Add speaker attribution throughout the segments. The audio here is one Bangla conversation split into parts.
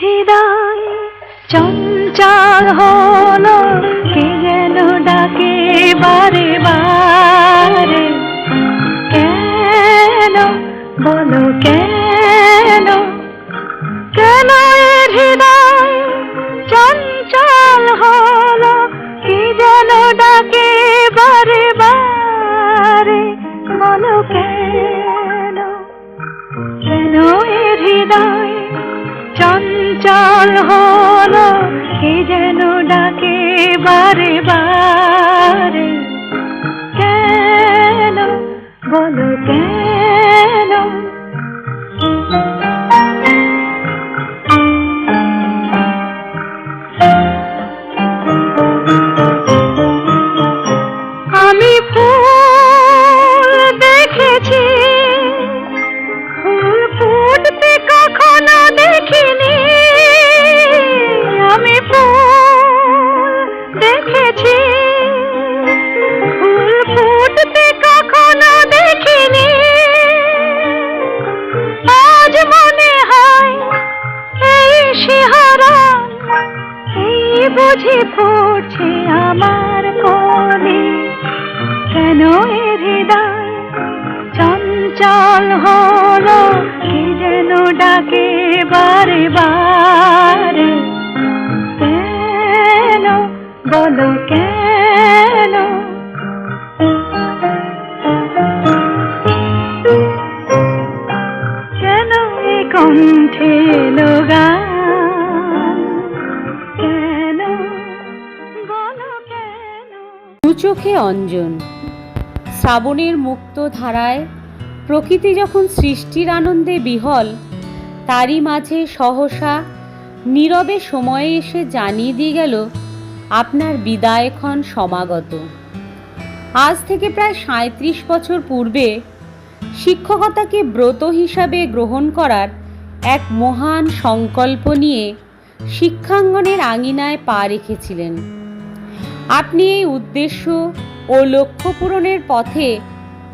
Speaker 1: হৃদয় চঞ্চল হলো হলো কে যেন ডাকে বারে বারে। কেন বলো কেন? বুঝি ফুটছে আমার মনে কেন এ হৃদয় চঞ্চল হলো? যেন ডাকে বারে বারে। কেন, বলো কেন? কেন এ কণ্ঠে লোগান
Speaker 2: চোখে অঞ্জন। শ্রাবণের মুক্ত ধারায় প্রকৃতি যখন সৃষ্টির আনন্দে বিহল, তারই মাঝে সহসা নীরবে সময়ে এসে জানিয়ে দিয়ে গেল, আপনার বিদায়ক্ষণ সমাগত। আজ থেকে প্রায় সাঁত্রিশ বছর পূর্বে শিক্ষকতাকে ব্রত হিসাবে গ্রহণ করার এক মহান সংকল্প নিয়ে শিক্ষাঙ্গনের আঙিনায় পা রেখেছিলেন। আপনি এই উদ্দেশ্য ও লক্ষ্য পূরণের পথে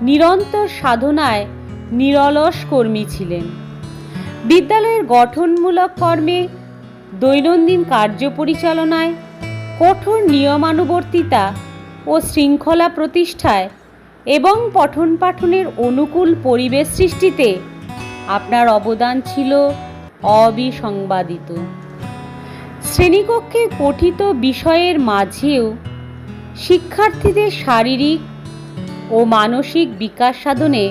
Speaker 2: নিরন্তর সাধনায় নিরলস কর্মী ছিলেন। বিদ্যালয়ের গঠনমূলক কর্মে, দৈনন্দিন কার্য পরিচালনায়, কঠোর নিয়মানুবর্তিতা ও শৃঙ্খলা প্রতিষ্ঠায় এবং পঠন পাঠনের অনুকূল পরিবেশ সৃষ্টিতে আপনার অবদান ছিল অবিসংবাদিত। শ্রেণীকক্ষে পঠিত বিষয়ের মাঝেও শিক্ষার্থীদের শারীরিক ও মানসিক বিকাশ সাধনে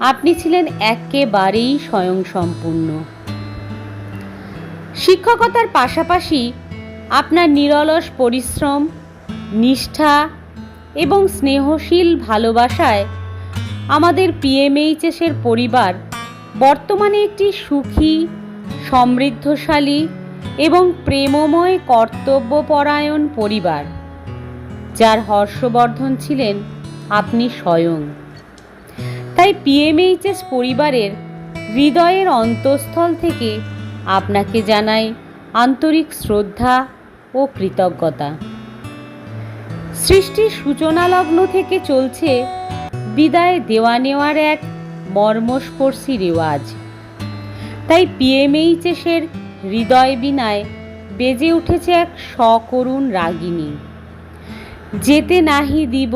Speaker 2: আপনি ছিলেন একেবারেই স্বয়ংসম্পূর্ণ। শিক্ষকতার পাশাপাশি আপনার নিরলস পরিশ্রম, নিষ্ঠা এবং স্নেহশীল ভালোবাসায় আমাদের পিএমএইচএসের পরিবার বর্তমানে একটি সুখী, সমৃদ্ধশালী এবং প্রেমময় কর্তব্যপরায়ণ পরিবার। যার হর্ষবর্ধন ছিলেন আপনি স্বয়ং। তাই পিএমএইচএস পরিবারের হৃদয়ের অন্তঃস্থল থেকে আপনাকে জানাই আন্তরিক শ্রদ্ধা ও কৃতজ্ঞতা। সৃষ্টির সূচনা লগ্ন থেকে চলছে বিদায় দেওয়া নেওয়ার এক মর্মস্পর্শী রেওয়াজ। তাই পিএমএইচএসের হৃদয় বিনায় বেজে উঠেছে এক সকরুণ রাগিনী যেতে নাহি দিব,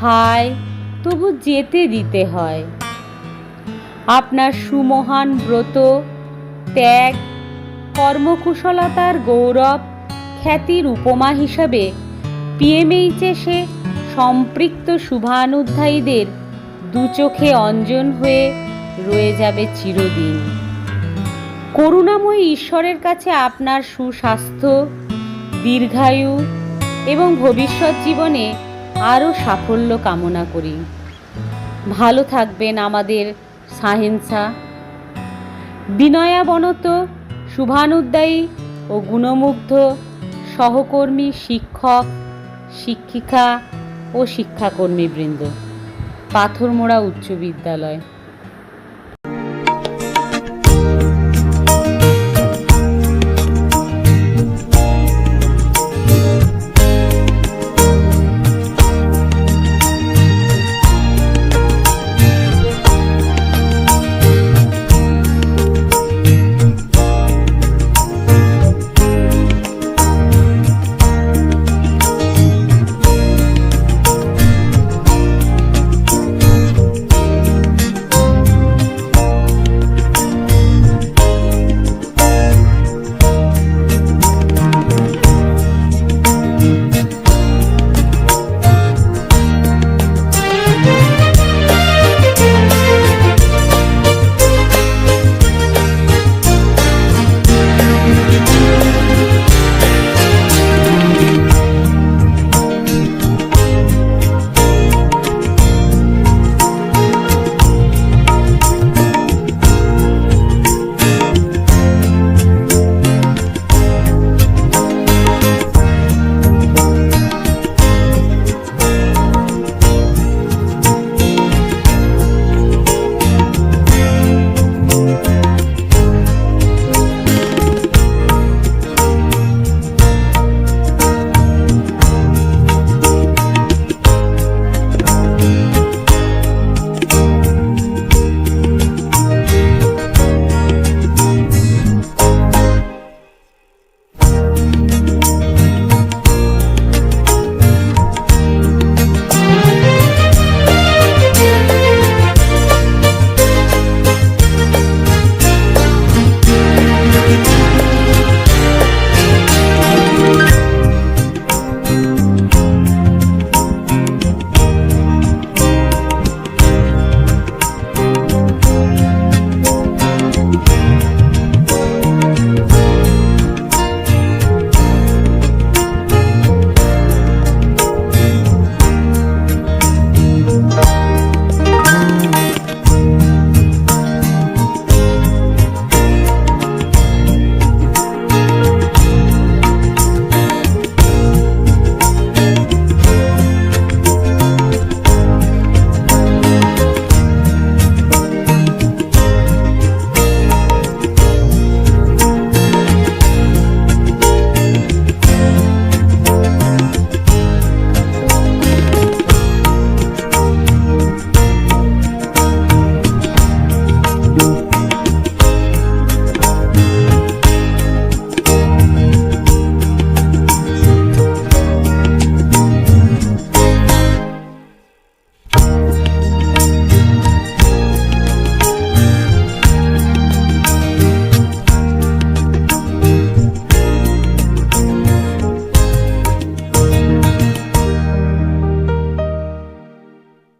Speaker 2: হায়, তবু যেতে দিতে হয়। আপনার সুমহান ব্রত, ত্যাগ, কর্মকুশলতার গৌরব, খ্যাতির উপমা হিসাবে পিএমএইচএসে সম্পৃক্ত শুভানুধ্যায়ীদের দু চোখে অঞ্জন হয়ে রয়ে যাবে চিরদিন। করুণাময়ী ঈশ্বরের কাছে আপনার সুস্বাস্থ্য, দীর্ঘায়ু এবং ভবিষ্যৎ জীবনে আরও সাফল্য কামনা করি। ভালো থাকবেন আমাদের সাহেন্সা। বিনয়াবনত শুভানুদ্দায়ী ও গুণমুগ্ধ সহকর্মী, শিক্ষক, শিক্ষিকা ও শিক্ষাকর্মীবৃন্দ। পাথরমোড়া উচ্চ বিদ্যালয়।